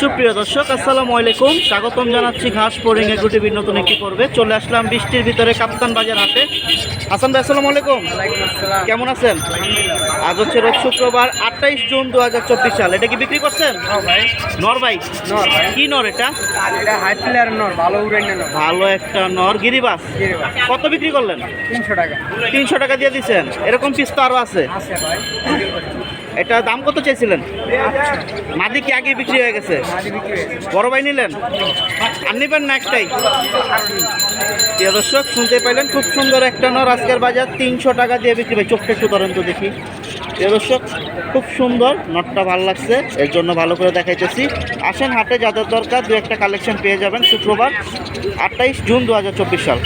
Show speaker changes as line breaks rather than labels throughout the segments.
সুপ্রিয় দর্শক আসসালামু আলাইকুম। স্বাগতম জানাচ্ছি ঘাস বোরিং এগুটিভির নতুন একটি পর্বে। চলে আসলাম বৃষ্টির ভিতরে কাপ্তান বাজার হাটে। হাসান ভাই আসসালামু আলাইকুম। কেমন আছেন? আজ হচ্ছে রোজ শুক্রবার আঠাইশ জুন দু হাজার চব্বিশ সাল। এটা কি বিক্রি করছেন? নর ভাই? কি নর এটা?
ভালো
একটা নর গিরিবাস। কত বিক্রি করলেন?
তিনশো টাকা।
তিনশো টাকা দিয়ে দিচ্ছেন এরকম পিস তো আরও আছে। এটা দাম কত চেয়েছিলেন মাদি কি আগে বিক্রি হয়ে গেছে? বড় ভাই নিলেন? আর নিবেন না একটাই? দর্শক, শুনতে পাইলেন খুব সুন্দর একটা নর আজকের বাজার, তিনশো টাকা দিয়ে বিক্রি ভাই চোখটা একটু ধরেন তো দেখি। দর্শক, খুব সুন্দর নটটা ভালো লাগছে, এর জন্য ভালো করে দেখাইতেছি। আসেন হাটে, যাদের দরকার দু একটা কালেকশন পেয়ে যাবেন শুক্রবার, আঠাইশ জুন দু হাজার চব্বিশ সাল।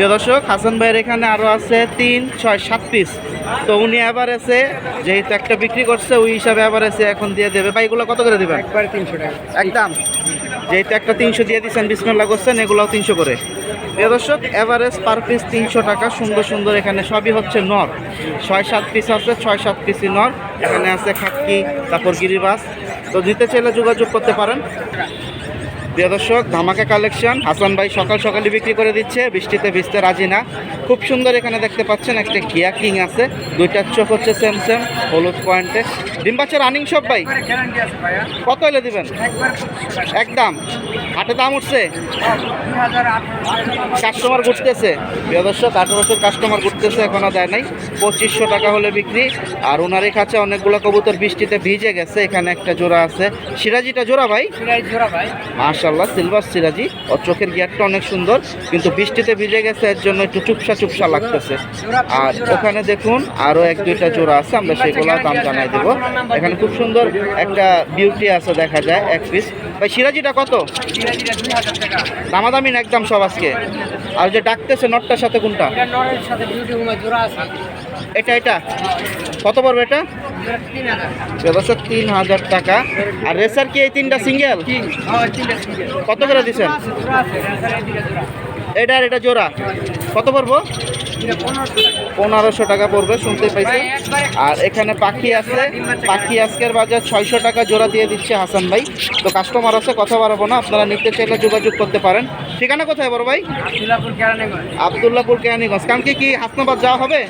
প্রিয় দর্শক হাসান ভাইয়ের এখানে আরও আছে তিন ছয় সাত পিস তো উনি অ্যাভারেজে যেহেতু একটা বিক্রি করছে ওই হিসাবে অ্যাভারেজে এখন দিয়ে দেবে। ভাই এগুলো কত করে দেবেন?
একবারে তিনশো টাকা।
একদম। যেহেতু একটা তিনশো দিয়ে দিচ্ছেন বিসমিল্লা করছেন এগুলোও তিনশো করে। প্রিয় দর্শক এভারেজ পার পিস তিনশো টাকা সুন্দর সুন্দর এখানে সবই হচ্ছে নর। ছয় সাত পিস আছে ছয় সাত পিসই নর। এখানে আছে খাটকি তারপর গিরিবাস। তো দিতে চাইলে যোগাযোগ করতে পারেন। প্রিয় দর্শক ধামাকা কালেকশন হাসান ভাই সকাল সকালে বিক্রি করে দিচ্ছে বৃষ্টিতে ভিজতে রাজি না। খুব সুন্দর এখানে দেখতে পাচ্ছেন একটা গিয়া কিং আছে দুইটার চোখ হচ্ছে সেম সেম হলুদ পয়েন্টে ডিম বাচ্চা রানিং সব ভাই? কত এলে দিবেন? একদম। হাটে দাম উঠছে। কাস্টমার ঘুরতেছে। প্রিয় দর্শক আঠারোশোর কাস্টমার ঘুরতেছে এখনও দেয় নাই। পঁচিশশো টাকা হলে বিক্রি। আর ওনারই কাছে অনেকগুলো কবুতর বৃষ্টিতে ভিজে গেছে। এখানে একটা জোড়া আছে। সিরাজিটা জোড়া ভাই?
জোড়া ভাই।
মাশাল্লাহ সিলভার সিরাজি, ও চোখের গিয়ারটা অনেক সুন্দর, কিন্তু বৃষ্টিতে ভিজে গেছে, এর জন্য একটু চুপসা চুপসা লাগতেছে। আর ওখানে দেখুন আরও এক দুইটা জোড়া আছে, আমরা সেগুলো দাম জানাই দেব। এখানে খুব সুন্দর একটা বিউটি আছে দেখা যায়, এক পিস ভাই, সিরাজিটা কত?
সিরাজিটা দুই হাজার টাকা
দামাদামি না একদম সব আজকে? আর যে ডাকতেছে নটটার সাথে কোনটা?
এটা
এটা। কত পড়বে এটা?
জোড়া তিন হাজার।
দর্শক তিন হাজার টাকা। আর রেসার কি এই তিনটা সিঙ্গেল?
হ্যাঁ তিনটা সিঙ্গেল।
কত করে দিচ্ছেন? এটা আর এটা জোড়া। কত পড়ব?
পনেরোশো টাকা
পড়বে শুনতে পাইছি আর এখানে পাখি আছে। পাখি আজকের বাজার ছয়শো টাকা জোড়া দিয়ে দিচ্ছে হাসান ভাই। তো কাস্টমার আছে কথা বাড়াবো না আপনারা নিতে চাইলে যোগাযোগ করতে পারেন। ঠিকানা কোথায় বড় ভাই?
আব্দুল্লাপুর কেরানীগঞ্জ।
কালকে কি হাসনাবাদ যাওয়া হবে?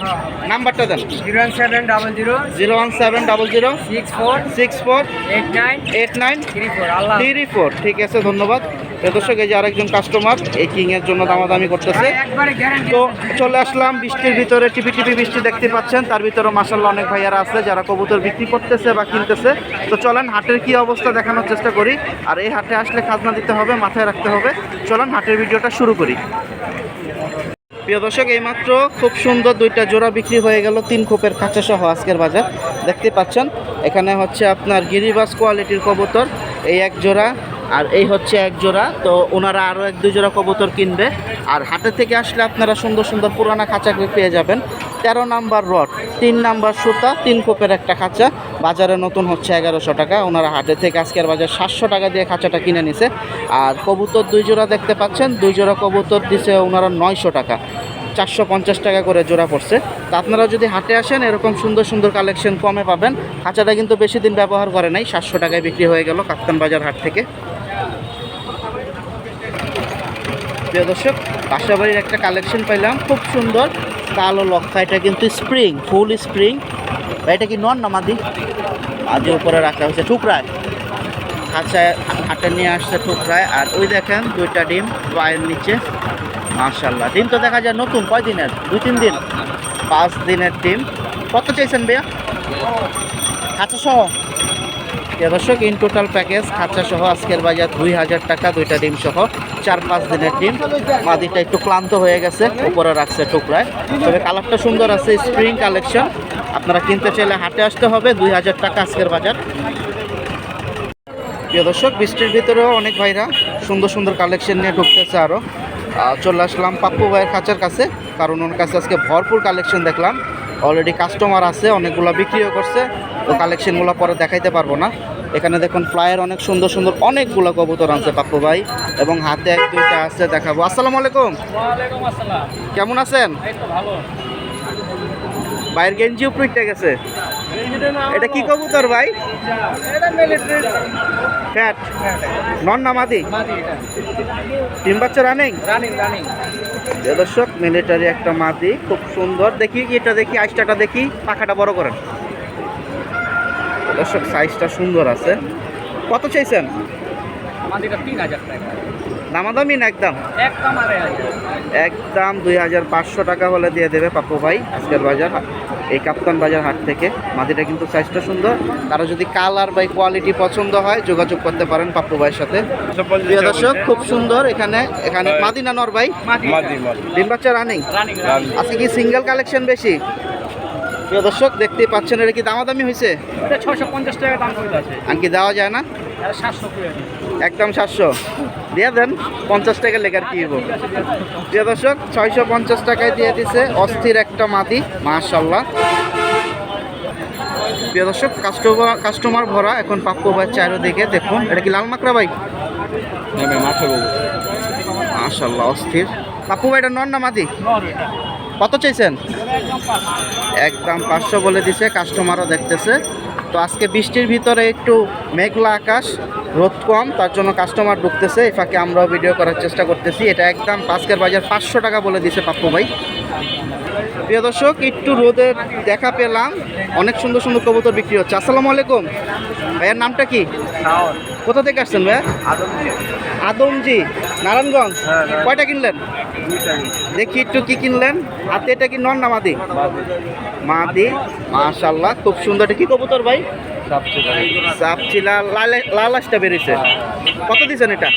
নাম্বারটা দেন।
Zero one seven double zero.
Zero one seven double zero.
Six four.
Six four.
Eight nine.
Eight nine.
Three four.
ঠিক আছে ধন্যবাদ। দর্শক, এই যে আরেকজন কাস্টমার এই কিং এর জন্য দামাদামি করতেছে। তো চলে আসলাম বৃষ্টির ভিতরে, টিপি টিপি বৃষ্টি দেখতে পাচ্ছেন। তার ভিতরে মাসাল্লাহ অনেক ভাইয়ারা আছে, যারা কবুতর বিক্রি করতেছে বা কিনতেছে। তো চলেন, হাটের কি অবস্থা দেখানোর চেষ্টা করি। আর এই হাটে আসলে খাজনা দিতে হবে, মাথায় রাখতে হবে। চলেন, হাটের ভিডিওটা শুরু করি। প্রিয় দর্শক, এইমাত্র খুব সুন্দর দুইটা জোড়া বিক্রি হয়ে গেল, তিন খোপের খাঁচা সহ আজকের বাজার। দেখতে পাচ্ছেন, এখানে হচ্ছে আপনার গিরিবাস কোয়ালিটির কবুতর। এই এক জোড়া আর এই হচ্ছে এক জোড়া, তো ওনারা আরও এক দুই জোড়া কবুতর কিনবে। আর হাটে থেকে আসলে আপনারা সুন্দর সুন্দর পুরানা খাঁচা পেয়ে যাবেন। তেরো নাম্বার রড, তিন নাম্বার সুতা, তিন কোপের একটা খাঁচা। বাজারে নতুন হচ্ছে এগারোশো টাকা। ওনারা হাটে থেকে আজকের বাজার সাতশো টাকা দিয়ে খাঁচাটা কিনে নিছে। আর কবুতর দুই জোড়া দেখতে পাচ্ছেন, দুই জোড়া কবুতর দিছে ওনারা নয়শো টাকা। চারশো পঞ্চাশ টাকা করে জোড়া পড়ছে। তা আপনারা যদি হাটে আসেন, এরকম সুন্দর সুন্দর কালেকশন কমে পাবেন। খাঁচাটা কিন্তু বেশি দিন ব্যবহার করে নাই, সাতশো টাকায় বিক্রি হয়ে গেল কাপ্তান বাজার হাট থেকে। প্রিয় দর্শক, বাসাবাড়ির একটা কালেকশন পাইলাম। খুব সুন্দর। কালো লক্ষা এটা কিন্তু স্প্রিং ফুল স্প্রিং এটা কি নন না মাদি? মাদি উপরে রাখা হয়েছে টুকরায় খাঁচায় হাটে নিয়ে আসছে টুকরায় আর ওই দেখেন, দুইটা ডিম পায়ের নিচে। মার্শাল্লাহ ডিম তো দেখা যায় নতুন কয় দিনের দুই, তিন দিন। পাঁচ দিনের ডিম। কত চাইছেন ভাইয়া? খাঁচা সহ দর্শক ইন টোটাল প্যাকেজ খাঁচা সহ আজকের বাজার দুই হাজার টাকা, দুইটা ডিম সহ চার, পাঁচ দিনের ডিম। মাদিটা একটু ক্লান্ত হয়ে গেছে, উপরে রাখছে টুকরায়। তবে কালারটা সুন্দর আছে স্প্রিং কালেকশন আপনারা কিনতে চাইলে হাটে আসতে হবে, দুই হাজার টাকা আজকের বাজার। প্রিয় দর্শক, বৃষ্টির ভিতরেও অনেক ভাইরা সুন্দর সুন্দর কালেকশন নিয়ে ঢুকতেছে আরও চলে আসলাম পাপ্পু ভাইয়ের খাঁচার কাছে, কারণ ওর কাছে আজকে ভরপুর কালেকশন দেখলাম। অলরেডি কাস্টমার আছে অনেকগুলো বিক্রিও করছে তো কালেকশনগুলো পরে দেখাইতে পারব না। এখানে দেখুন ফ্লায়ার অনেক সুন্দর সুন্দর অনেকগুলো কবুতর আনছে পাপ্পু ভাই এবং হাতে এক দুইটা আছে দেখাবো। আসসালামু আলাইকুম। কেমন আছেন? বাইরের গেঞ্জি উপরে গেছে। এটা কি কবুতর ভাই? ফ্যাট নন না মাদি? বাচ্চা রানিং
রানিং রানিং
দর্শক মিলিটারি একটা মাদি খুব সুন্দর। দেখি এটা দেখি আইসটাটা দেখি পাখাটা বড় করেন। দর্শক সাইজটা সুন্দর আছে। কত চাইছেন? দামাদামি না একদম?
একদম
দুই হাজার পাঁচশো টাকা হলে দিয়ে দেবে পাপু ভাই আজকের বাজার। এই কাপ্তান বাজার হাট থেকে। মাটিটা কিন্তু সাইজটা সুন্দর। তারা যদি কালার বা কোয়ালিটি পছন্দ হয় যোগাযোগ করতে পারেন পাপ্পু ভাইয়ের সাথে। প্রিয় দর্শক খুব সুন্দর এখানে এখানে মাদিনা নর ভাই।
মাদি
মাদি মাদি
ডিম বাচ্চা রানিং। আজকে কি সিঙ্গেল কালেকশন বেশি? প্রিয় দর্শক দেখতেই পাচ্ছেন এটা কি দামাদামি হয়েছে?
ছশো পঞ্চাশ টাকা দাম আছে
আর কি দেওয়া যায় না?
সাতশো
একদম সাতশো। দিয়ে দেন পঞ্চাশ টাকা লেখার কি হব প্রিয় দর্শক ছয়শো পঞ্চাশ টাকায় দিয়ে দিছে অস্থির একটা মাদি মাশাল্লাহ প্রিয় দর্শক কাস্টমার কাস্টমার ভরা এখন পাপ্পু ভাই চারিদিকে দেখুন। এটা কি লাল মাকড়া ভাই?
নেমে মাথা বলব।
মাশাল্লাহ অস্থির। পাপ্পু ভাই এটা নন না মাদি?
এটা।
কত চাইছেন?
একদম পাঁচশো
বলে দিছে কাস্টমারও দেখতেছে। তো আজকে বৃষ্টির ভিতরে একটু মেঘলা আকাশ, রোদ কম, তার জন্য কাস্টমার ঢুকতেছে। এ ফাঁকে আমরাও ভিডিও করার চেষ্টা করতেছি। এটা একদম পাঁচকের বাজার পাঁচশো টাকা বলে দিছে পাপ্পু ভাই। প্রিয় দর্শক একটু রোদের দেখা পেলাম। অনেক সুন্দর সুন্দর কবুতর বিক্রি হচ্ছে। আসসালামু আলাইকুম। ভাইয়ার নামটা কি? কোথা থেকে আসছেন ভাইয়া? আদমজি। নারায়ণগঞ্জ।
হ্যাঁ, হ্যাঁ।
কয়টা কিনলেন? দেখি একটু কি কিনলেন। হাতে এটা কি নন না মাদি?
মাদি।
মাশাল্লাহ খুব সুন্দর। এটা কি কবুতর ভাই?
সবচেয়ে
চাপচিলা লাল লালাসটা বেরিয়েছে। কত দিয়েছেন এটা?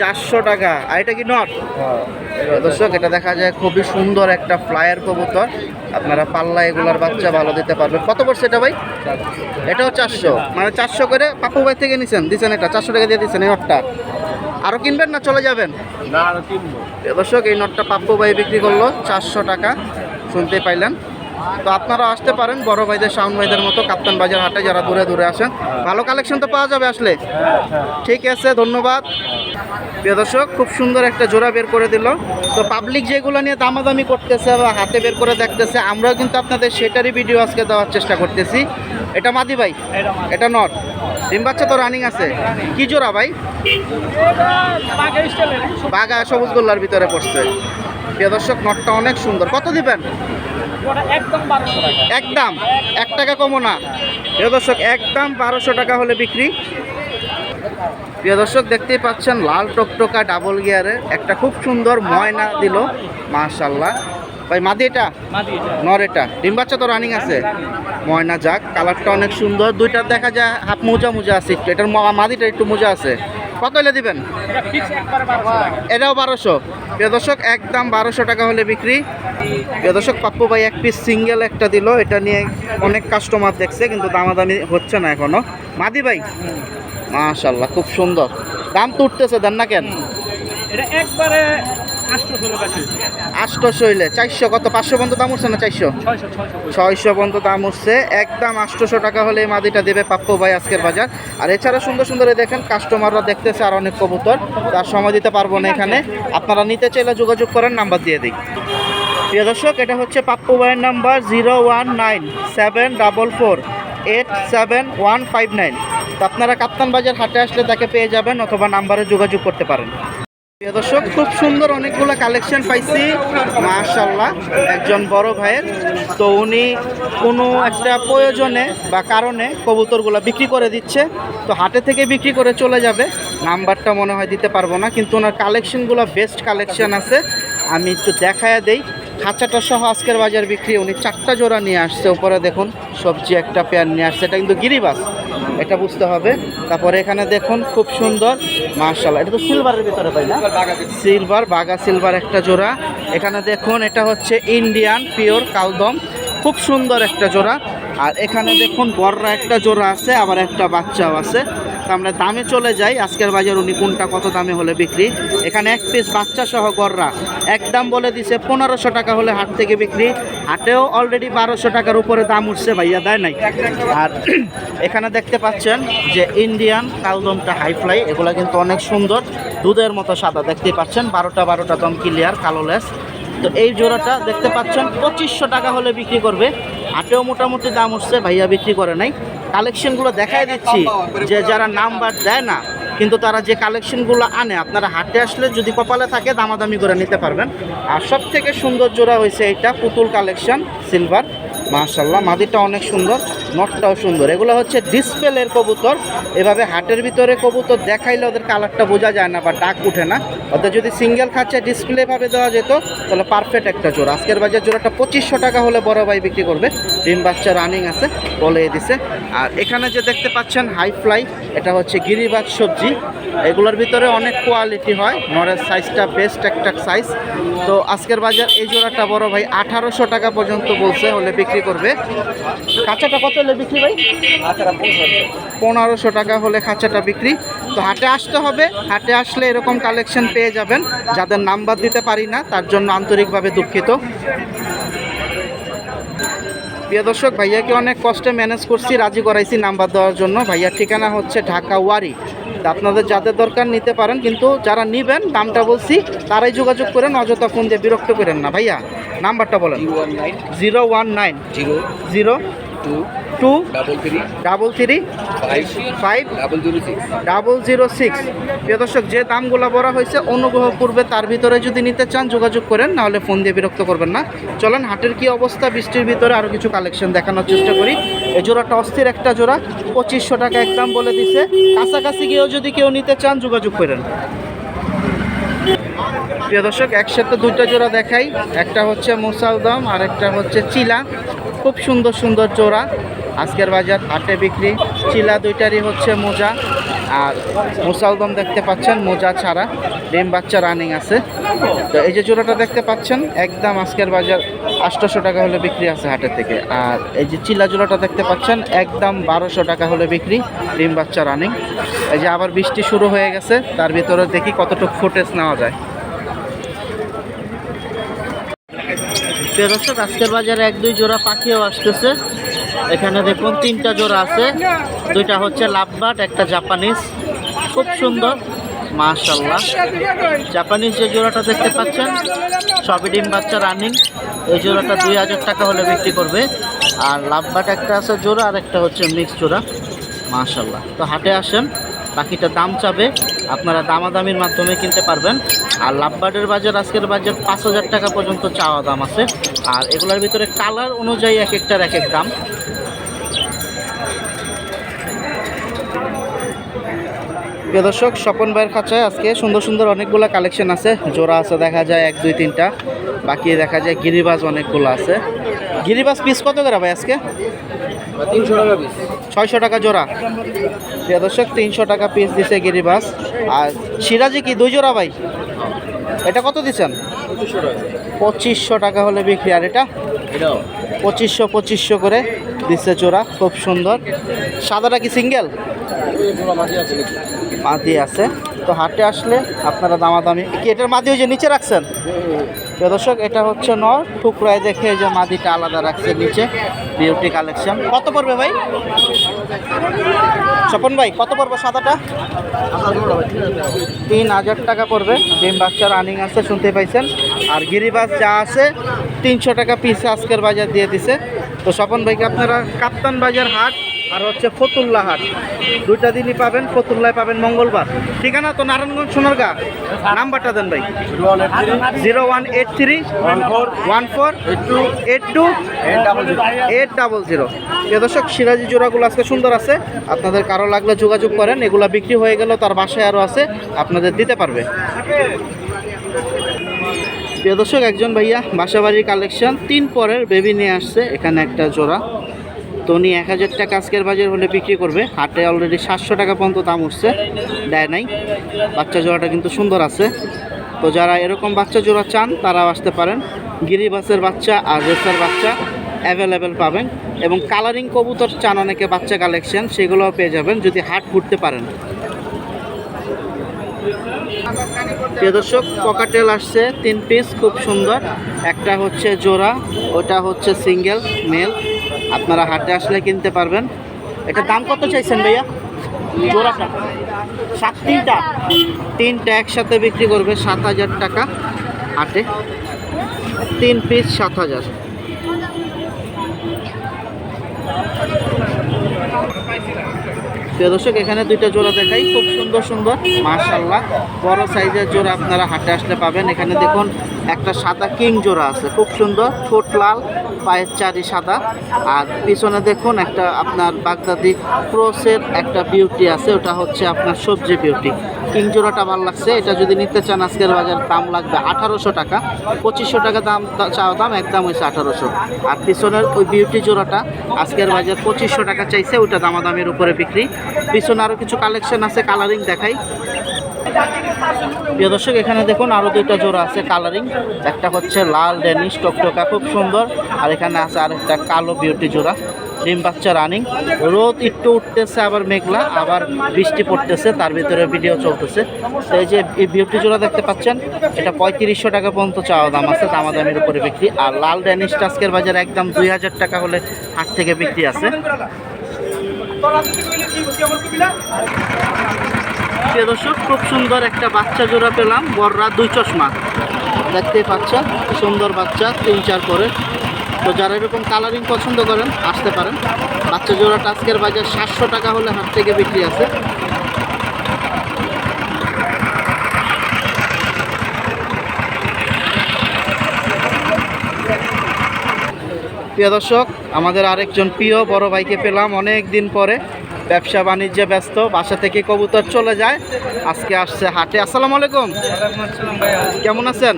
চারশো
টাকা। আর এটা কি নট? দর্শক এটা দেখা যায় খুবই সুন্দর একটা ফ্লায়ার কবুতর। আপনারা পাল্লা এগুলার বাচ্চা ভালো দিতে পারবেন। কত পড়ছে এটা ভাই? এটাও চারশো। মানে চারশো করে পাপু ভাই থেকে নিছেন দিচ্ছেন এটা। চারশো টাকা দিয়ে দিচ্ছেন এই নটটা। আরও কিনবেন না চলে যাবেন?
না আরও কিনবো।
দর্শক এই নটটা পাপ্পু ভাই বিক্রি করল চারশো টাকা। শুনতে পাইলেন। তো আপনারা আসতে পারেন বড় ভাইদের শাওন ভাইদের মতো কাপ্তান বাজার হাটে যারা দূরে দূরে আসেন। ভালো কালেকশন তো পাওয়া যাবে আসলে। ঠিক আছে ধন্যবাদ। প্রিয় দর্শক খুব সুন্দর একটা জোড়া বের করে দিল। তো পাবলিক যেগুলো নিয়ে দামাদামি করতেছে বা হাতে বের করে দেখতেছে আমরাও কিন্তু আপনাদের সেটারই ভিডিও আজকে দেওয়ার চেষ্টা করতেছি। এটা মাদি ভাই?
এটা
নট। ডিম বাচ্চা তো রানিং আছে। কি জোড়া ভাই? বাঘা সবুজ গোল্লার ভিতরে পড়ছে। প্রিয় দর্শক নটটা অনেক সুন্দর। কত দিবেন?
একদম
এক টাকা কমও না। প্রিয় দর্শক একদম বারোশো টাকা হলে বিক্রি। প্রিয় দর্শক দেখতেই পাচ্ছেন লাল টকটকা ডাবল গিয়ারের একটা খুব সুন্দর ময়না দিল। মাশাল্লাহ ভাই মাদি এটা? নর এটা। ডিম বাচ্চা তো রানিং আছে। ময়না যাক কালারটা অনেক সুন্দর। দুইটার দেখা যায় হাফ মোজা মোজা আছে একটু। এটার মাদিটা একটু মোজা আছে। কত হলে দিবেন? এটাও বারোশো। প্রিয় দর্শক, একদম বারোশো টাকা হলে বিক্রি। দর্শক, পাপ্পু ভাই এক পিস সিঙ্গেল একটা দিল। এটা নিয়ে অনেক কাস্টমার দেখছে, কিন্তু দামাদামি হচ্ছে না এখনও মাদি ভাই? মাশাল্লাহ খুব সুন্দর। দাম তো উঠতেছে, দেন না কেন?
একবারে আটশো ষোলো
হইলে চারশো কত? পাঁচশো পর্যন্ত দাম উঠছে না চারশো?
ছয়শো
পর্যন্ত। দাম উঠছে। একদম আটশোশো টাকা হলে এই মাদিটা দেবে পাপ্পু ভাই আজকের বাজার। আর এছাড়া সুন্দর সুন্দর দেখেন কাস্টমাররা দেখতেছে আর অনেক কবুতর। তার সময় দিতে পারব না এখানে। আপনারা নিতে চাইলে যোগাযোগ করেন নাম্বার দিয়ে দিই। প্রিয় দর্শক এটা হচ্ছে পাপ্পু ভাইয়ের number zero one nine seven double four eight seven one five nine. তো আপনারা কাপ্তান বাজার হাটে আসলে তাকে পেয়ে যাবেন অথবা নাম্বারে যোগাযোগ করতে পারেন। দর্শক, খুব সুন্দর অনেকগুলো কালেকশন পাইছি। মাশাল্লাহ একজন বড় ভাইয়ের। তো উনি কোনো একটা প্রয়োজনে বা কারণে কবুতরগুলো বিক্রি করে দিচ্ছে। তো হাটে থেকে বিক্রি করে চলে যাবে। নাম্বারটা মনে হয় দিতে পারব না, কিন্তু ওনার কালেকশনগুলো বেস্ট কালেকশন আছে। আমি একটু দেখায়া দেই। খাঁচাটা সহ আজকের বাজার বিক্রি, উনি চারটা জোড়া নিয়ে আসছে। উপরে দেখুন, সবজি একটা পেয়ার নিয়ে আসছে। এটা কিন্তু গিরিবাস। এটা বুঝতে হবে। তারপরে এখানে দেখুন, খুব সুন্দর মার্শাল্লাহ এটা তো সিলভারের ভিতরে, তাই না? সিলভার, বাগা সিলভার একটা জোড়া। এখানে দেখুন, এটা হচ্ছে ইন্ডিয়ান পিওর কালদম। খুব সুন্দর একটা জোড়া। আর এখানে দেখুন, বড়রা একটা জোড়া আছে, আবার একটা বাচ্চাও আছে। আমরা দামে চলে যাই। আজকের বাজার উনি কোনটা, কত দামে হলে বিক্রি? এখানে এক পিস বাচ্চা সহ গররা। একদম বলে দিছে পনেরোশো টাকা হলে হাট থেকে বিক্রি। হাটেও অলরেডি বারোশো টাকার উপরে দাম উঠছে ভাইয়া, দেয় নাই? আর এখানে দেখতে পাচ্ছেন যে ইন্ডিয়ান কালদমটা হাই ফ্লাই এগুলো কিন্তু অনেক সুন্দর। দুধের মতো সাদা দেখতে পাচ্ছেন? বারোটা বারোটা দম ক্লিয়ার কালো লেস তো এই জোড়াটা দেখতে পাচ্ছেন, পঁচিশশো টাকা হলে বিক্রি করবে। হাটেও মোটামুটি দাম উঠছে, ভাইয়া বিক্রি করে নাই। কালেকশনগুলো দেখাই দিচ্ছি যে যারা নাম্বার দেয় না, কিন্তু তারা যে কালেকশনগুলো আনে, আপনারা হাটে আসলে যদি কপালে থাকে দামাদামি করে নিতে পারবেন। আর সব থেকে সুন্দর জোড়া হয়েছে এইটা পুতুল কালেকশন সিলভার মাশাল্লাহ মাদিটা অনেক সুন্দর নটটাও সুন্দর। এগুলো হচ্ছে ডিসপ্লের কবুতর, এভাবে হাটের ভিতরে কবুতর দেখাইলে ওদের কালারটা বোঝা যায় না বা ডাক উঠে না। ওদের যদি সিঙ্গেল খাচ্ছে ডিসপ্লে ভাবে দেওয়া যেত, তাহলে পারফেক্ট একটা জোড়া। আজকের বাজার জোড়াটা পঁচিশশো টাকা হলে বড় ভাই বিক্রি করবে। ডিম বাচ্চা রানিং আছে, বলে দিছে। আর এখানে যে দেখতে পাচ্ছেন হাই ফ্লাই এটা হচ্ছে গিরিবাজ সবজি। এগুলোর ভিতরে অনেক কোয়ালিটি হয়, নরের সাইজটা বেস্ট একটা সাইজ তো আজকের বাজার এই জোড়াটা বড় ভাই আঠারোশো টাকা পর্যন্ত বলছে, হলে বিক্রি করবে। কাঁচাটা কত হলে বিক্রি ভাই? পনেরোশো টাকা হলে খাঁচাটা বিক্রি। তো হাটে আসতে হবে। হাটে আসলে এরকম কালেকশন পেয়ে যাবেন। যাদের নাম্বার দিতে পারি না, তার জন্য আন্তরিকভাবে দুঃখিত। প্রিয় দর্শক ভাইয়াকে অনেক কষ্টে ম্যানেজ করছি, রাজি করাইছি নাম্বার দেওয়ার জন্য। ভাইয়ার ঠিকানা হচ্ছে ঢাকা ওয়ারি। আপনাদের যাদের দরকার নিতে পারেন কিন্তু যারা নিবেন দামটা বলছি তারাই যোগাযোগ করেন অযথা ফোন দিয়ে বিরক্ত করেন না। ভাইয়া নাম্বারটা বলেন। Zero one nine.
Zero
zero
two
two
double three
double three
five double zero six
প্রিয় দর্শক যে দামগুলো বলা হয়েছে অনুগ্রহ পূর্বে তার ভিতরে যদি নিতে চান যোগাযোগ করেন নাহলে ফোন দিয়ে বিরক্ত করবেন না। চলেন হাটের কি অবস্থা বৃষ্টির ভিতরে আরও কিছু কালেকশন দেখানোর চেষ্টা করি। এই জোড়াটা অস্থির একটা জোড়া পঁচিশশো টাকা একদম বলে দিছে। কাছাকাছি গিয়েও যদি কেউ নিতে চান যোগাযোগ করেন। প্রিয় দর্শক একসাথে দুইটা জোড়া দেখাই। একটা হচ্ছে মুসালদম আর একটা হচ্ছে চিলা। খুব সুন্দর সুন্দর জোড়া। আজকের বাজার, হাটে বিক্রি, চিলা দুইটারই হচ্ছে মোজা। আর মুসালদম দেখতে পাচ্ছেন, মোজা ছাড়া ডিম বাচ্চা রানিং আছে। তো এই যে জোড়াটা দেখতে পাচ্ছেন, একদম আজকের বাজার আটশোশো টাকা হলে বিক্রি আছে হাটের থেকে। আর এই যে চিলা জোড়াটা দেখতে পাচ্ছেন, একদম বারোশো টাকা হলে বিক্রি, ডিম বাচ্চা রানিং এই যে আবার বৃষ্টি শুরু হয়ে গেছে, তার ভিতরে দেখি কতটুকু ফুটেজ নেওয়া যায়। আজকের বাজারে এক দুই জোড়া পাখিও আসতেছে। এখানে দেখুন তিনটা জোড়া আছে। দুইটা হচ্ছে লাভবাট একটা জাপানিজ। খুব সুন্দর মাশাল্লাহ জাপানিজ যে জোড়াটা দেখতে পাচ্ছেন, সবই ডিম বাচ্চা রানিং। এই জোড়াটা দুই হাজার টাকা হলে বিক্রি করবে। আর লাভবাট একটা আছে জোড়া, আর একটা হচ্ছে মিক্স জোড়া। মাশাল্লাহ তো হাটে আসেন, বাকিটা দাম চাবে। আপনারা দামাদামির মাধ্যমে কিনতে পারবেন। আর লাভবার্ডের বাজার, আজকের বাজার পাঁচ হাজার টাকা পর্যন্ত চাওয়া দাম আছে। আর এগুলোর ভিতরে কালার অনুযায়ী এক একটার এক এক দাম। প্রিয় দর্শক স্বপন ভাইয়ের খাঁচায় আজকে সুন্দর সুন্দর অনেকগুলো কালেকশন আছে। জোড়া আছে দেখা যায় এক দুই তিনটা। বাকি দেখা যায় গিরিবাজ অনেকগুলো আছে। গিরিবাজ পিস কত করে ভাই আজকে?
তিনশো টাকা পিস
ছয়শো টাকা জোড়া। প্রিয় দর্শক তিনশো টাকা পিস দিছে গিরিবাস আর সিরাজি কি দুই জোড়া ভাই? এটা কত দিচ্ছেন?
পঁচিশশো টাকা।
হলে বিক্রি আর এটা? পঁচিশশো পঁচিশশো করে দিচ্ছে জোড়া খুব সুন্দর। সাদাটা কি সিঙ্গেল মাদি আছে তো হাটে আসলে আপনারা দামাদামি কি এটার মাদি ওই যে নিচে রাখছেন? দর্শক, এটা হচ্ছে নর। টুকরায় দেখে যে মাদিটা আলাদা রাখছে নিচে। Beauty collection. কত পড়বে ভাই? স্বপন ভাই, কত পড়বে সাদাটা? তিন হাজার টাকা পড়বে। ডিম বাচ্চা রানিং আছে, শুনতে পাইছেন। আর গিরিবাস যা আছে, তিনশো টাকা পিস আজকের বাজার দিয়ে দিছে। তো স্বপন ভাইকে আপনারা কাপ্তান বাজার হাট আর হচ্ছে ফতুল্লা হাট। দুইটা দিনই পাবেন, ফতুল্লায় পাবেন মঙ্গলবার। ঠিকানা তো নারায়ণগঞ্জ সোনারগা। নাম্বারটা দেন ভাই। Zero one eight three, one four, eight two, eight double zero. প্রিয় দর্শক, সিরাজি জোড়াগুলো আজকে সুন্দর আছে। আপনাদের কারও লাগলে যোগাযোগ করেন, এগুলো বিক্রি হয়ে গেলেও তার বাসায় আরও আছে, আপনাদের দিতে পারবে। প্রিয় দর্শক, একজন ভাইয়া বাসাবাড়ির কালেকশন, তিন পরের বেবি নিয়ে আসছে, এখানে একটা জোড়া। তো উনি এক হাজার টাকা আজকের বাজার হলে বিক্রি করবে। হাটে অলরেডি সাতশো টাকা পর্যন্ত দাম উঠছে, দেয় নাই। বাচ্চা জোড়াটা কিন্তু সুন্দর আছে। তো যারা এরকম বাচ্চা জোড়া চান, তারাও আসতে পারেন। গিরিবাসের বাচ্চা আর রেসার বাচ্চা অ্যাভেলেবেল পাবেন। এবং কালারিং কবুতর চান অনেকে, বাচ্চা কালেকশন সেগুলোও পেয়ে যাবেন যদি হাট ঘুরতে পারেন। দর্শক, পকাটেল আসছে, তিন পিস খুব সুন্দর। একটা হচ্ছে জোড়া, ওটা হচ্ছে সিঙ্গেল মেল আপনারা হাটে আসলে কিনতে পারবেন। এটা দাম কত চাইছেন ভাইয়া? সাত। তিনটা। তিনটা একসাথে বিক্রি করবে সাত হাজার টাকা হাটে। তিন পিস সাত হাজার। দর্শক, এখানে দুইটা জোড়া দেখাই। খুব সুন্দর সুন্দর। মাসাল্লাহ বড় সাইজের জোড়া আপনারা হাটে আসলে পাবেন। এখানে দেখুন একটা সাদা কিং জোড়া আছে, খুব সুন্দর, ঠোঁট লাল, পায়ের চারি সাদা। আর পিছনে দেখুন একটা আপনার বাগদাদি ক্রোসের একটা বিউটি আছে, ওটা হচ্ছে আপনার সবজি বিউটি কিং জোড়াটা ভালো লাগছে, এটা যদি নিতে চান আজকের বাজার, দাম লাগবে আঠারোশো টাকা। পঁচিশশো টাকা দাম, চাওয়া দাম একদম হয়েছে আঠারোশো। আর পিছনের ওই বিউটি জোড়াটা আজকের বাজার পঁচিশশো টাকা চাইছে, ওইটা দামাদামের উপরে বিক্রি। পিছনে আরও কিছু কালেকশন আছে কালারিং দেখাই। প্রিয় দর্শক, এখানে দেখুন আরও দুইটা জোড়া আছে কালারিং একটা হচ্ছে লাল ডেনিশ টকটকা, খুব সুন্দর। আর এখানে আছে আরেকটা কালো বিউটি জোড়া। ডিম বাচ্চা রানিং রোদ একটু উঠতেছে, আবার মেঘলা, আবার বৃষ্টি পড়তেছে, তার ভিতরে ভিডিও চলতেছে। তো এই যে এই বিউটি জোড়া দেখতে পাচ্ছেন, এটা পঁয়ত্রিশশো টাকা পর্যন্ত চাওয়া দাম আছে, দামাদামের উপরে বিক্রি। আর লাল ড্যানিশটা আজকের বাজারে একদম দুই হাজার টাকা হলে হাট থেকে বিক্রি আছে। প্রিয় দর্শক, খুব সুন্দর একটা বাচ্চা জোড়া পেলাম বড়রা দুই চশমা। দেখতে পাচ্ছেন সুন্দর বাচ্চা, তিন চার করে তো যারা এরকম কালারিং পছন্দ করেন, আসতে পারেন। বাচ্চা জোড়াটা আজকের বাজার সাতশো টাকা হলে হাট থেকে বিক্রি আছে। প্রিয় দর্শক, আমাদের আরেকজন প্রিয় বড় ভাইকে পেলাম অনেক দিন পরে। ব্যবসা বাণিজ্যে ব্যস্ত বাসা থেকে কবুতর চলে যায় আজকে আসছে হাটে। আসসালামু আলাইকুম। কেমন আছেন?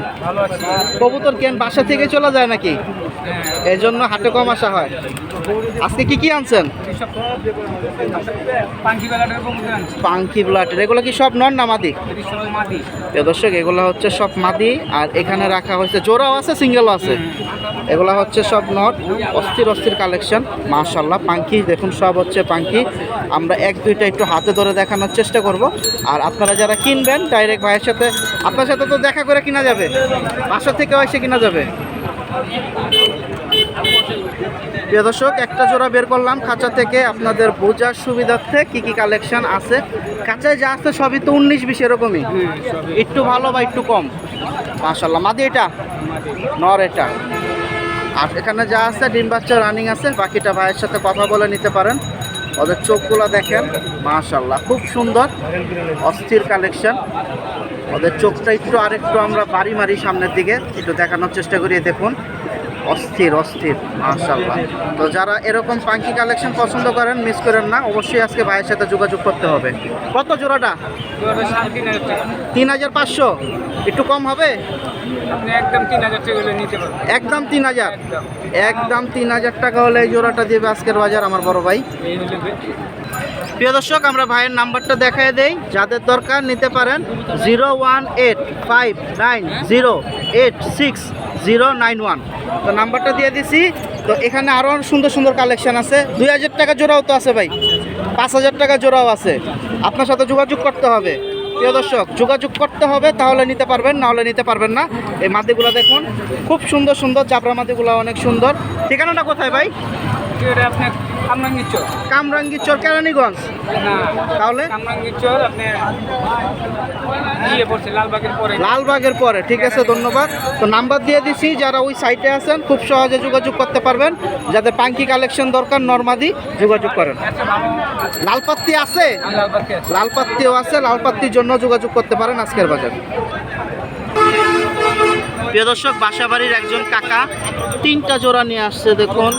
কবুতর কেন বাসা থেকে চলে যায় নাকি? এই জন্য হাটে কম আসা হয়। আজকে কি কি আনছেন?
পাঙ্কি বেলাটার
এগুলো কি সব নন না মাদি? দর্শক এগুলো হচ্ছে সব মাদি। আর এখানে রাখা হয়েছে জোড়াও আছে সিঙ্গেলও আছে। এগুলো হচ্ছে সব নট অস্থির অস্থির কালেকশন মাশাল্লাহ পাঙ্কি দেখুন সব হচ্ছে পাঙ্কি। আমরা এক দুইটা একটু হাতে ধরে দেখানোর চেষ্টা করব। আর আপনারা যারা কিনবেন ডাইরেক্ট ভাইয়ের সাথে আপনার সাথে তো দেখা করে কিনা যাবে। বাসা থেকেও এসে কিনা যাবে। প্রিয় দর্শক একটা জোড়া বের করলাম খাঁচা থেকে। আপনাদের বোঝার সুবিধার্থে কি কি কালেকশন আছে? কাঁচায় যা আছে সবই তো উনিশ বিশ এরকমই। একটু ভালো বা একটু কম? মাশাল্লাহ মাদি এটা? নর এটা? আর এখানে যা আছে, ডিম বাচ্চা রানিং আছে, বাকিটা ভাইয়ের সাথে কথা বলে নিতে পারেন। ওদের চোখগুলো দেখেন মাশাল্লাহ খুব সুন্দর, অস্থির কালেকশন ওদের চোখটা একটু আরেকটু আমরা বাড়ি মারি সামনের দিকে, একটু দেখানোর চেষ্টা করি, দেখুন। অস্থির অস্থির মাশাল্লাহ তো যারা এরকম পাঙ্কি কালেকশন পছন্দ করেন মিস করেন না, অবশ্যই আজকে ভাইয়ের সাথে যোগাযোগ করতে হবে। কত জোড়াটা?
তিন হাজার
পাঁচশো? একটু কম হবে?
একদম তিন হাজার।
একদম তিন হাজার টাকা হলে এই জোড়াটা দেবে আজকের বাজার আমার বড় ভাই। প্রিয় দর্শক, আমরা ভাইয়ের নাম্বারটা দেখায় দেই। যাদের দরকার নিতে পারেন, zero one eight five nine zero eight six zero nine one. তো নাম্বারটা দিয়ে দিছি। তো এখানে আরও সুন্দর সুন্দর কালেকশন আছে। দুই হাজার টাকা জোড়াও তো আছে ভাই। পাঁচ হাজার টাকা জোড়াও আছে। আপনার সাথে যোগাযোগ করতে হবে। প্রিয় দর্শক, যোগাযোগ করতে হবে, তাহলে নিতে পারবেন, না হলে নিতে পারবেন না। এই মাদিগুলো দেখুন, খুব সুন্দর সুন্দর চাপড়া মাদিগুলো অনেক সুন্দর। ঠিকানাটা কোথায় ভাই?
এটা আপনি কামরাঙ্গির চর
কামরাঙ্গি চর কেরানীগঞ্জ?
না
তাহলে?
কামরাঙ্গির চর আপনি ইয়ে পড়ছে লালবাগের পরে।
লালবাগের পরে ঠিক আছে ধন্যবাদ। তো নাম্বার দিয়ে দিছি যারা ওই সাইটে আছেন খুব সহজে যোগাযোগ করতে পারবেন। যাদের পাঙ্কি কালেকশন দরকার নর্মাদি যোগাযোগ করেন।
আচ্ছা ভালো
লালপাত্তি আছে। লালপাত্তিও আছে লালপাত্তির জন্য যোগাযোগ করতে পারেন আজকের বাজার। প্রিয় দর্শক বাসাবাড়ির একজন কাকা তিনটা জোড়া নিয়ে আসছে দেখুন।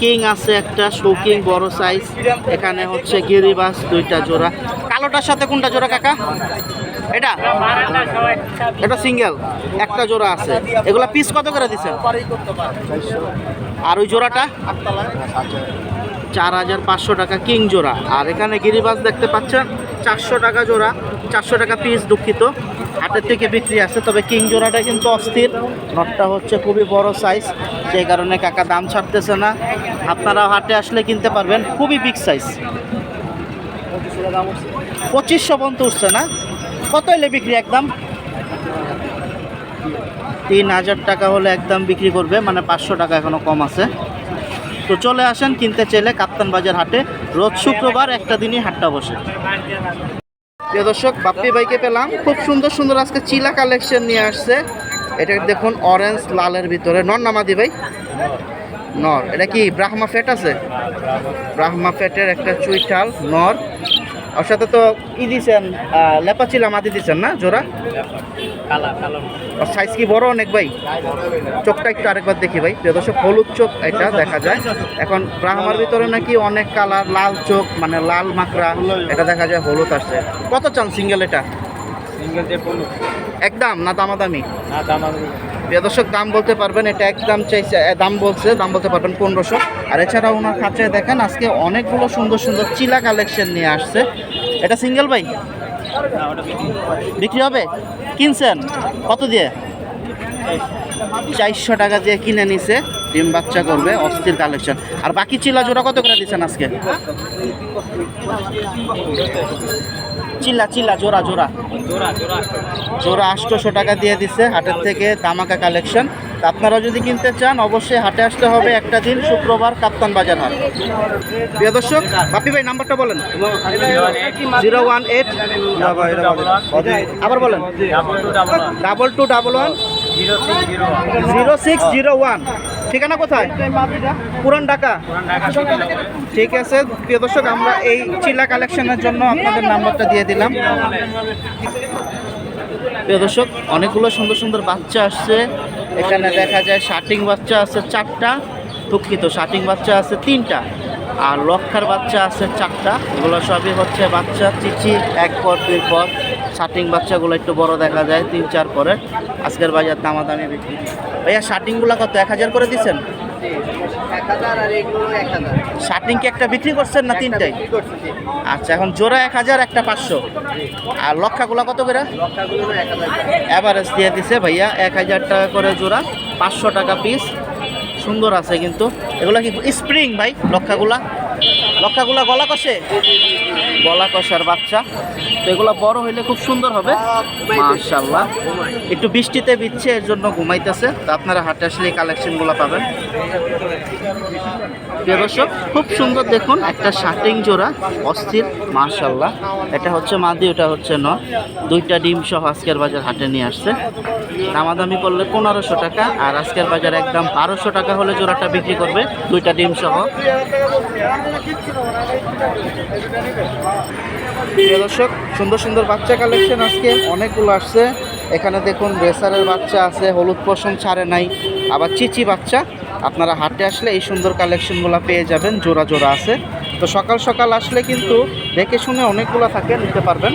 কিং আছে একটা শৌকিং বড় সাইজ এখানে হচ্ছে গিরিবাস দুইটা জোড়া। কালোটার সাথে কোনটা জোড়া কাকা? এটা? এটা সিঙ্গেল একটা জোড়া আছে। এগুলা পিস কত করে দিচ্ছেন? আর ওই জোড়াটা? চার হাজার পাঁচশো টাকা কিং জোড়া। আর এখানে গিরিবাস দেখতে পাচ্ছেন, চারশো টাকা জোড়া, চারশো টাকা পিস দুঃখিত। হাটের থেকে বিক্রি আছে, তবে কিং জোড়াটা কিন্তু অস্থির। নটটা হচ্ছে খুবই বড় সাইজ সেই কারণে কাকা দাম ছাড়তেছে না। আপনারা হাটে আসলে কিনতে পারবেন, খুবই বিগ সাইজ পঁচিশশো পর্যন্ত উঠছে না? কত এলে বিক্রি একদম? তিন হাজার টাকা হলে একদম বিক্রি করবে মানে পাঁচশো টাকা এখনও কম আছে। তো চলে আসেন কিনতে চাইলে কাপ্তান বাজার হাটে। রোজ শুক্রবার একটা দিনই হাটটা বসে। প্রিয় দর্শক, বাপ্পি ভাইকে পেলাম। খুব সুন্দর সুন্দর আজকে চিলা কালেকশন নিয়ে আসছে। এটা দেখুন অরেঞ্জ লালের ভিতরে। নর নামাদি ভাই? নর। এটা কি, ব্রাহ্মা ফেট আছে? ব্রাহ্মা ফেটের একটা চুইঠাল, নর। ওর সাথে তো ই দিছেন লেপাচিলা মাদি দিছেন না জোড়া? সাইজ কি বড় অনেক ভাই? চোখটা একটু আরেকবার দেখি ভাই। প্রিয় দর্শক হলুদ চোখ এটা দেখা যায়। এখন ব্রাহ্মার ভিতরে নাকি অনেক কালার লাল চোখ মানে লাল মাকড়া এটা দেখা যায় হলুদ আসছে। কত চান সিঙ্গেল এটা?
সিঙ্গেল
একদম না দামাদামি?
না দাম আছে
প্রিয় দর্শক, দাম বলতে পারবেন, এটা একদম চাইছে দাম বলছে, দাম বলতে পারবেন পনেরোশো। আর এছাড়া ওনার খাঁচায় দেখেন, আজকে অনেকগুলো সুন্দর সুন্দর চিলা কালেকশন নিয়ে আসছে। এটা সিঙ্গেল ভাই?
বিক্রি
হবে? কিনছেন? কত দিয়ে? চারশো টাকা দিয়ে কিনে নিছে, ডিম বাচ্চা করবে, অস্থির কালেকশন। আর বাকি চিলা জোড়া কত করে দিচ্ছেন আজকে? চিল্লা চিল্লা জোড়া জোড়া।
জোড়া
আটশোশো টাকা দিয়ে দিচ্ছে হাটের থেকে দামাকা কালেকশন আপনারা যদি কিনতে চান অবশ্যই হাটে আসতে হবে একটা দিন শুক্রবার কাপ্তান বাজার হাট। প্রিয় দর্শক বাপি ভাই নাম্বারটা বলেন। Zero one eight. আবার বলেন।
Double two double
one
zero six zero
one ঠিকানা কোথায়? পুরান ঢাকা। ঠিক আছে, প্রিয় দর্শক, আমরা এই চিল্লা কালেকশনের জন্য আপনাদের নাম্বারটা দিয়ে দিলাম। প্রিয় দর্শক, অনেকগুলো সুন্দর সুন্দর বাচ্চা আসছে। এখানে দেখা যায় শার্টিং বাচ্চা আছে চারটা, দুঃখিত, শার্টিং বাচ্চা আছে তিনটা, আর লক্ষার বাচ্চা আছে চারটা। এগুলো সবই হচ্ছে বাচ্চা চিচি এক পর দুই পর। শার্টিং বাচ্চাগুলো একটু বড় দেখা যায় তিন চার পরে। আজকের বাজার দামাদামি বিক্রি। ভাইয়া শার্টিংগুলো কত? এক হাজার করে দিচ্ছেন? শার্টিং কি একটা বিক্রি করছেন না তিনটাই? আচ্ছা এখন জোড়া এক হাজার একটা পাঁচশো। আর লক্ষাগুলো কত করে? অ্যাভারেজ দিয়ে দিছে ভাইয়া এক হাজার টাকা করে জোড়া পাঁচশো টাকা পিস। সুন্দর আছে কিন্তু। এগুলো কি স্প্রিং ভাই লক্ষাগুলা? লক্ষাগুলা গলা কষে? গলা কষার বাচ্চা। তো এগুলো বড় হইলে খুব সুন্দর হবে। মাশাল্লাহ একটু বৃষ্টিতে বিচ্ছে এর জন্য ঘুমাইতেছে। তো আপনারা হাটে আসলে এই কালেকশনগুলো পাবেন। দর্শক, খুব সুন্দর দেখুন, একটা শার্টিং জোড়া, অস্থির মাশাল্লাহ এটা হচ্ছে মাদি, ওটা হচ্ছে ন দুইটা ডিম সহ আজকের বাজার হাটে নিয়ে আসছে। দামাদামি করলে পনেরোশো টাকা, আর আজকের বাজার একদম বারোশো টাকা হলে জোড়াটা বিক্রি করবে দুইটা ডিম সহ। প্রিয় দর্শক, সুন্দর সুন্দর বাচ্চা কালেকশন আজকে অনেকগুলো আসছে। এখানে দেখুন রেসারের বাচ্চা আছে, হলুদ পশম ছাড়ে নাই, আবার চিচি বাচ্চা। আপনারা হাটে আসলে এই সুন্দর কালেকশনগুলো পেয়ে যাবেন, জোড়া জোড়া আছে। তো সকাল সকাল আসলে কিন্তু দেখে শুনে অনেকগুলো থাকে, নিতে পারবেন।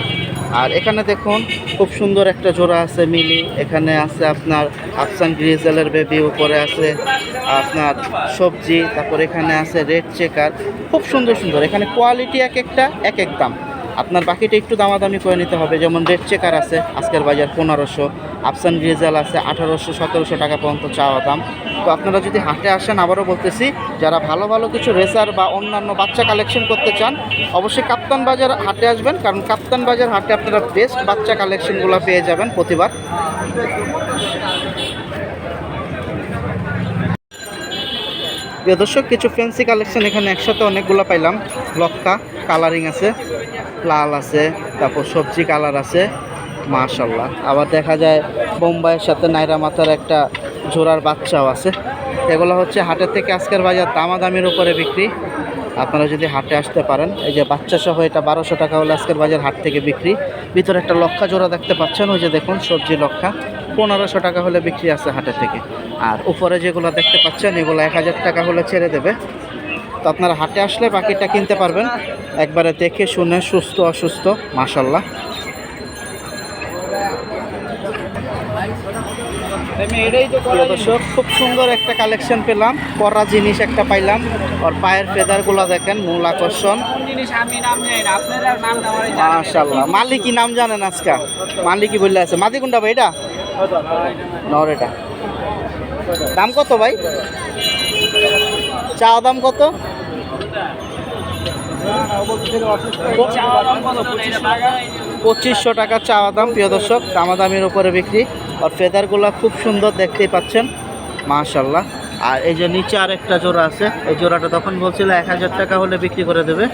আর এখানে দেখুন খুব সুন্দর একটা জোড়া আছে মিলি। এখানে আছে আপনার আফসান গ্রিজেলের বেবি উপরে আছে আপনার সবজি, তারপর এখানে আছে রেড চেকার। খুব সুন্দর সুন্দর। এখানে কোয়ালিটি এক একটা, এক এক দাম। আপনার বাকিটা একটু দামাদামি করে নিতে হবে। যেমন রেড চেকার আছে, আজকের বাজার পনেরোশো। আফসান গ্রিজাল আছে, আঠারোশো, সতেরোশো টাকা পর্যন্ত চাওয়া দাম। তো আপনারা যদি হাটে আসেন, আবারও বলতেছি, যারা ভালো ভালো কিছু রেসার বা অন্যান্য বাচ্চা কালেকশন করতে চান, অবশ্যই কাপ্তান বাজার হাটে আসবেন। কারণ কাপ্তান বাজার হাটে আপনারা বেস্ট বাচ্চা কালেকশনগুলো পেয়ে যাবেন প্রতিবার। দর্শক, কিছু ফ্যান্সি কালেকশন এখানে একসাথে অনেকগুলো পাইলাম। লক্কা কালারিং আছে, লাল আছে, তারপর সবজি কালার আছে মাশাল্লাহ আবার দেখা যায় বোম্বাইয়ের সাথে নাইরা মাথার একটা জোড়ার বাচ্চাও আছে। এগুলো হচ্ছে হাটের থেকে আজকের বাজার দামাদামির উপরে বিক্রি। আপনারা যদি হাটে আসতে পারেন, এই যে বাচ্চা সহ এটা বারোশো টাকা হলে আজকের বাজার হাট থেকে বিক্রি। ভিতরে একটা লক্ষা জোড়া দেখতে পাচ্ছেন, ওই যে দেখুন, সবজি লক্ষা পনেরোশো টাকা হলে বিক্রি আছে হাটের থেকে। আর উপরে যেগুলো দেখতে পাচ্ছেন, এগুলো এক হাজার টাকা হলে ছেড়ে দেবে। তো আপনারা হাটে আসলে বাকিটা কিনতে পারবেন। একবারে দেখে শুনে সুস্থ, অসুস্থ মাসাল্লাহ দর্শক, খুব সুন্দর একটা কালেকশন পেলাম। পরা জিনিস একটা পাইলাম। আর পায়ের ফেদারগুলো দেখেন, মূল আকর্ষণ। মাশাল্লাহ মালিকই নাম জানেন আজকে। মালিকই বললে আছে। মাদি কোনটা ভাই এটা? নর এটা। দাম কত ভাই? চা দাম কত?
পঁচিশশো টাকা?
চাওয়া দাম, প্রিয় দর্শক। দামাদামির উপরে বিক্রি। আর ফেদারগুলো খুব সুন্দর দেখতেই পাচ্ছেন। মাশাল্লাহ আর এই যে নিচে আরেকটা জোড়া আছে। এই জোড়াটা তখন বলছিল এক হাজার টাকা হলে বিক্রি করে দেবে।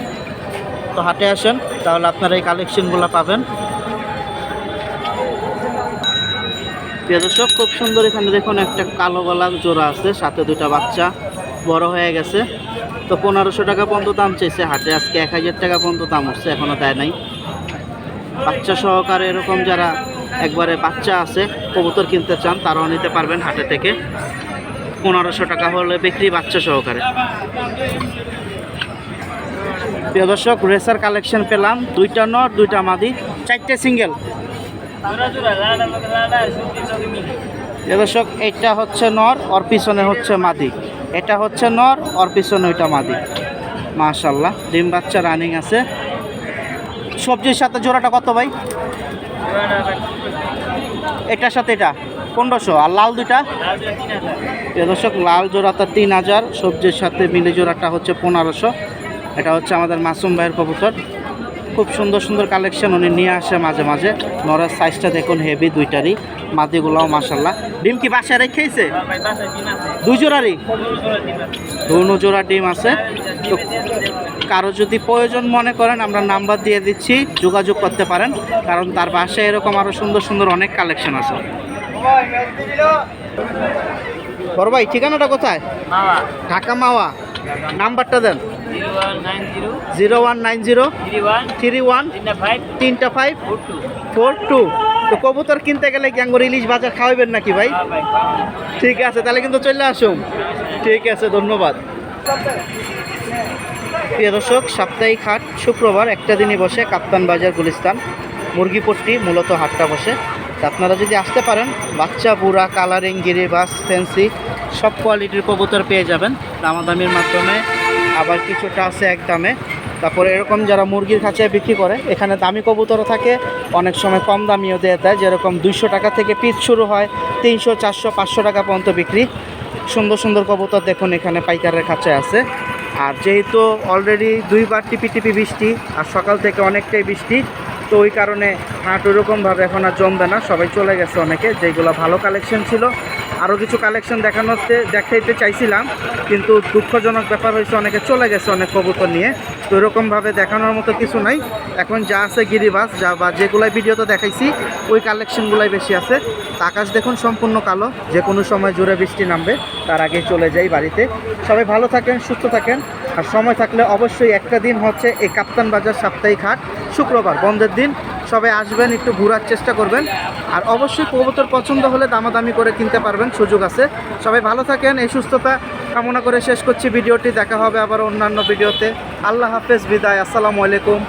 তো হাটে আসেন, তাহলে আপনারা এই কালেকশনগুলো পাবেন। প্রিয় দর্শক, খুব সুন্দর এখানে দেখুন একটা কালো গলা জোড়া আছে, সাথে দুটা বাচ্চা বড় হয়ে গেছে। তো পনেরোশো টাকা পর্যন্ত দাম চেয়েছে হাটে, আজকে এক হাজার টাকা পর্যন্ত দাম হচ্ছে এখনও দেয় নাই। বাচ্চা সহকারে এরকম যারা একবারে বাচ্চা আছে, কবুতর কিনতে চান, তারাও নিতে পারবেন হাটে থেকে। পনেরোশো টাকা হলে বিক্রি বাচ্চা সহকারে। প্রিয় দর্শক, রেসার কালেকশন পেলাম, দুইটা নট দুইটা মাদি, চারটে সিঙ্গেল। দর্শক, এটা হচ্ছে নর, ওর পিছনে হচ্ছে মাদি। এটা হচ্ছে নর, ওর পিছনে ওইটা মাদি। মাশাল্লাহ ডিম বাচ্চা রানিং আছে। সবজির সাথে জোড়াটা কত ভাই? এটার সাথে এটা, পনেরোশো। আর লাল দুইটা? দর্শক, লাল জোড়াটা তিন হাজার, সবজির সাথে মিলে জোড়াটা হচ্ছে পনেরোশো। এটা হচ্ছে আমাদের মাসুম ভাইয়ের কবুতর। খুব সুন্দর সুন্দর কালেকশন উনি নিয়ে আসে মাঝে মাঝে। নরের সাইজটা দেখুন হেভি দুইটারই মাদিগুলাও মাসাল্লাহ ডিম কি বাসায় রেখেছে দুই জোড়ারই? দুনো জোড়া ডিম আছে। তো কারও যদি প্রয়োজন মনে করেন আমরা নাম্বার দিয়ে দিচ্ছি যোগাযোগ করতে পারেন। কারণ তার বাসায় এরকম আরও সুন্দর সুন্দর অনেক কালেকশন আছে। বড় ভাই ঠিকানাটা কোথায়? ঢাকা মাওয়া। নাম্বারটা দেন।
Zero one nine zero three one তিনটা ফাইভ ফোর টু।
তো কবুতর কিনতে গেলে কি আঙ্গুর ইলিশ বাজার খাওয়াবেন নাকি ভাই?
হ্যাঁ
ঠিক আছে তাহলে কিন্তু চলে আসুন। ঠিক আছে ধন্যবাদ। প্রিয় দর্শক সাপ্তাহিক হাট শুক্রবার একটা দিনই বসে কাপ্তান বাজার গুলিস্তান। মুরগিপট্টি মূলত হাটটা বসে। আপনারা যদি আসতে পারেন বাচ্চা বুড়া কালারিং গিরিবাস ফ্যান্সি সব কোয়ালিটির কবুতর পেয়ে যাবেন। দামাদামির মাধ্যমে আবার কিছুটা আছে এক দামে। তারপরে এরকম যারা মুরগির খাঁচায় বিক্রি করে, এখানে দামি কবুতরও থাকে, অনেক সময় কম দামিও দিয়ে দেয় যেরকম দুইশো টাকা থেকে পিস শুরু হয়, তিনশো, চারশো, পাঁচশো টাকা পর্যন্ত বিক্রি। সুন্দর সুন্দর কবুতর দেখুন এখানে পাইকারের খাঁচায় আছে। আর যেহেতু অলরেডি দুইবার টিপি টিপি বৃষ্টি, আর সকাল থেকে অনেকটাই বৃষ্টি তো ওই কারণে হাট ওইরকমভাবে এখন আর জমবে না। সবাই চলে গেছে অনেকে যেগুলো ভালো কালেকশন ছিল। আরও কিছু কালেকশন দেখানোতে দেখাইতে চাইছিলাম, কিন্তু দুঃখজনক ব্যাপার হয়েছে, অনেকে চলে গেছে অনেক কবুতর নিয়ে। তো এরকমভাবে দেখানোর মতো কিছু নাই। এখন যা আছে গিরিবাস, যা বা যেগুলাই ভিডিওতে দেখাইছি, ওই কালেকশনগুলাই বেশি আছে। আকাশ দেখুন সম্পূর্ণ কালো, যে কোনো সময় জোরে বৃষ্টি নামবে, তার আগে চলে যাই বাড়িতে। সবাই ভালো থাকেন, সুস্থ থাকেন। আর সময় থাকলে অবশ্যই একটা দিন হচ্ছে এই কাপ্তান বাজার সাপ্তাহিক হাট। শুক্রবার, বন্ধের দিন। সবাই আসবেন, একটু ঘোরার চেষ্টা করবেন। আর অবশ্যই কবুতর পছন্দ হলে দামাদামি করে কিনতে পারবেন, সুযোগ আছে। সবাই ভালো থাকেন, এই সুস্থতা কামনা করে শেষ করছি ভিডিওটি। দেখা হবে আবার অন্যান্য ভিডিওতে। আল্লাহ হাফেজ, বিদায়। আসসালামু আলাইকুম।